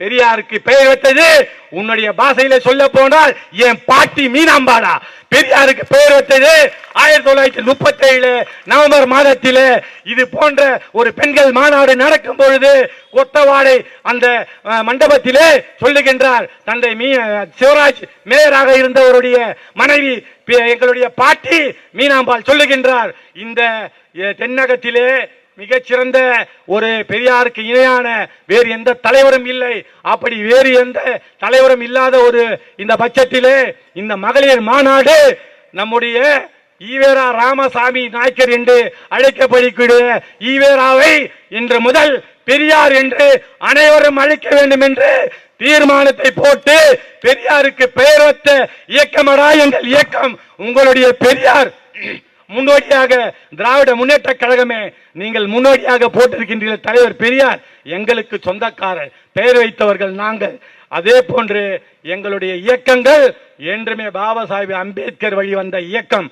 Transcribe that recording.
பெரியாருக்கு பெயர் வைத்தது உன்னுடைய பாஷையில சொல்ல போனால் என் பாட்டி மீனாம்பாடா பெரியாருக்கு பெயர் வைத்தது ஆயிரத்தி தொள்ளாயிரத்தி முப்பத்தி ஏழு நவம்பர் மாதத்தில். இது போன்ற ஒரு பெண்கள் மாநாடு நடக்கும் பொழுது கொத்தவாடை அந்த மண்டபத்திலே சொல்லுகின்றார். தந்தை மீ சிவராஜ் மேயராக இருந்தவருடைய மனைவி எங்களுடைய பாட்டி மீனாம்பாள் சொல்லுகின்றார். இந்த தென்னகத்திலே மிகச்சிறந்த ஒரு பெரியாருக்கு இணையான வேறு எந்த தலைவரும் இல்லை. அப்படி வேறு எந்த தலைவரும் இல்லாத ஒரு இந்த பட்சத்திலே இந்த மகளிர் மாநாடு நம்முடைய ஈவேரா ராமசாமி நாயக்கர் என்று அழைக்கப்படக்கூடிய ஈவேராவை இன்று முதல் பெரியார் என்று அனைவரும் அழைக்க வேண்டும் என்று தீர்மானத்தை போட்டு பெரியாருக்கு பெயர் வைத்த இயக்கமடா எங்கள் இயக்கம். உங்களுடைய பெரியார் முன்னோடியாக திராவிட முன்னேற்ற கழகமே நீங்கள் முன்னோடியாக போட்டிருக்கின்றீர்கள் தலைவர் பெரியார். எங்களுக்கு சொந்தக்காரர் பெயர் வைத்தவர்கள் நாங்கள். அதே போன்று எங்களுடைய இயக்கங்கள் என்றுமே பாபா சாஹிப் அம்பேத்கர் வழி வந்த இயக்கம்.